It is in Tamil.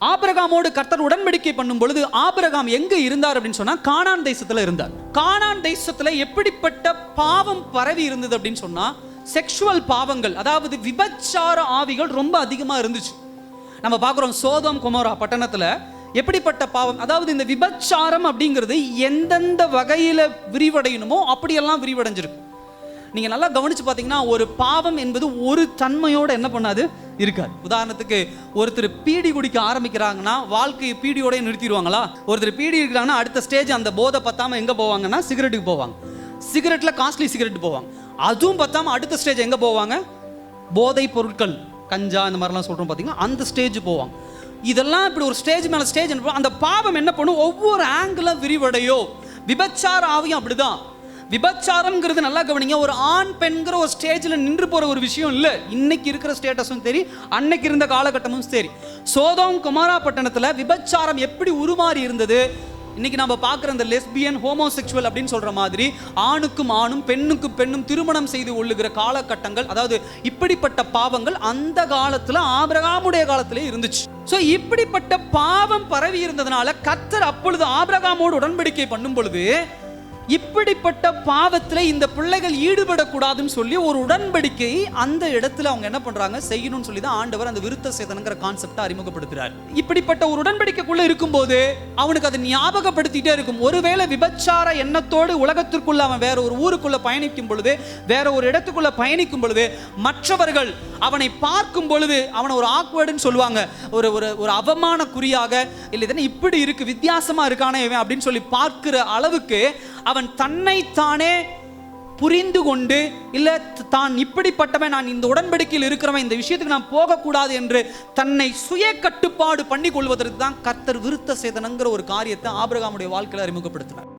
ஆபிரகாமோடு கர்த்தர் உடன்படிக்கை பண்ணும் பொழுது ஆபிரகாம் எங்க இருந்தார் அப்படின்னு சொன்னா கானான் தேசத்துல இருந்தார். கானான் தேசத்துல எப்படிப்பட்ட பாவம் பரவி இருந்தது அப்படின்னு சொன்னா செக்ஷுவல் பாவங்கள் அதாவது விபச்சார ஆவிகள் ரொம்ப அதிகமா இருந்துச்சு. நம்ம பார்க்குறோம் சோதம் குமாரா பட்டணத்துல எப்படிப்பட்ட பாவம் அதாவது இந்த விபச்சாரம் அப்படிங்கிறது எந்தெந்த வகையில விரிவடையணுமோ அப்படியெல்லாம் விரிவடைஞ்சிருக்கு. நீங்கள் நல்லா கவனித்து பார்த்தீங்கன்னா ஒரு பாவம் என்பது ஒரு தன்மையோடு என்ன பண்ணாது? இருக்காது. உதாரணத்துக்கு ஒருத்தர் பீடி குடிக்க ஆரம்பிக்கிறாங்கன்னா வாழ்க்கையை பீடியோடய நிறுத்திடுவாங்களா? ஒருத்தர் பீடி இருக்கிறாங்கன்னா அடுத்த ஸ்டேஜ் அந்த போதை பத்தாமல் எங்கே போவாங்கன்னா சிகரெட்டுக்கு போவாங்க. சிகரெட்டில் காஸ்ட்லி சிகரெட் போவாங்க. அதுவும் பத்தாமல் அடுத்த ஸ்டேஜ் எங்கே போவாங்க? போதை பொருட்கள் கஞ்சா இந்த மாதிரிலாம் சொல்கிறோம் பார்த்தீங்கன்னா அந்த ஸ்டேஜ் போவாங்க. இதெல்லாம் இப்படி ஒரு ஸ்டேஜ் மேலே ஸ்டேஜ் அந்த பாவம் என்ன பண்ணும்? ஒவ்வொரு ஆங்கிளாக விரிவடையோ விபச்சார ஆவியும் அப்படிதான். விபச்சாரம்ங்கிறது நல்லா கவனிங்க. ஒரு ஆண் பெண்கிற ஒரு ஸ்டேஜில் நின்று போகிற ஒரு விஷயம் இல்லை. இன்னைக்கு இருக்கிற ஸ்டேட்டஸும் சரி அன்னைக்கு இருந்த காலகட்டமும் சரி. சோதம் குமாரா பட்டணத்தில் விபச்சாரம் எப்படி உருமாறி இருந்தது? இன்னைக்கு நம்ம பார்க்குற அந்த லெஸ்பியன் ஹோமோசெக்சுவல் அப்படின்னு சொல்கிற மாதிரி ஆணுக்கும் ஆணும் பெண்ணுக்கும் பெண்ணும் திருமணம் செய்து கொள்ளுகிற காலகட்டங்கள் அதாவது இப்படிப்பட்ட பாவங்கள் அந்த காலத்தில் ஆபிரகாமுடைய காலத்திலே இருந்துச்சு. ஸோ இப்படிப்பட்ட பாவம் பரவி இருந்ததுனால கத்தர் அப்பொழுது ஆபிரகாமோடு உடன்படிக்கை பண்ணும் பொழுது இப்படிப்பட்ட பாவத்தில் இந்த பிள்ளைகள் ஈடுபடக்கூடாதுன்னு சொல்லி ஒரு உடன்படிக்கை அந்த இடத்துல அவங்க என்ன பண்றாங்க? செய்யணும்னு சொல்லி தான் ஆண்டவர் அந்த விருத்த சேதனங்கிற கான்செப்டை அறிமுகப்படுத்துறார். இப்படிப்பட்ட ஒரு உடன்படிக்கைக்குள்ள இருக்கும்போது அவனுக்கு அதை ஞாபகப்படுத்திட்டே இருக்கும். ஒருவேளை விபச்சார எண்ணத்தோடு உலகத்திற்குள்ள அவன் வேற ஒரு ஊருக்குள்ள பயணிக்கும் பொழுது வேற ஒரு இடத்துக்குள்ள பயணிக்கும் பொழுது மற்றவர்கள் அவனை பார்க்கும் பொழுது அவனை ஒரு ஆக்வர்டுன்னு சொல்லுவாங்க. ஒரு ஒரு ஒரு அவமான குறியாக இல்லை இதென்ன இப்படி இருக்கு? வித்தியாசமா இருக்கானே இவன் அப்படின்னு சொல்லி பார்க்கிற அளவுக்கு அவன் தன்னைத்தானே புரிந்து கொண்டு இல்லை தான் இப்படிப்பட்டவன் நான் இந்த உடன்படிக்கையில் இருக்கிறவன் இந்த விஷயத்துக்கு நான் போகக்கூடாது என்று தன்னை சுய கட்டுப்பாடு பண்ணி கொள்வதற்கு தான் கர்த்தர் விருத்த சேதனங்கிற ஒரு காரியத்தை ஆபிரகாமுடைய வாழ்க்கையில் அறிமுகப்படுத்தினார்.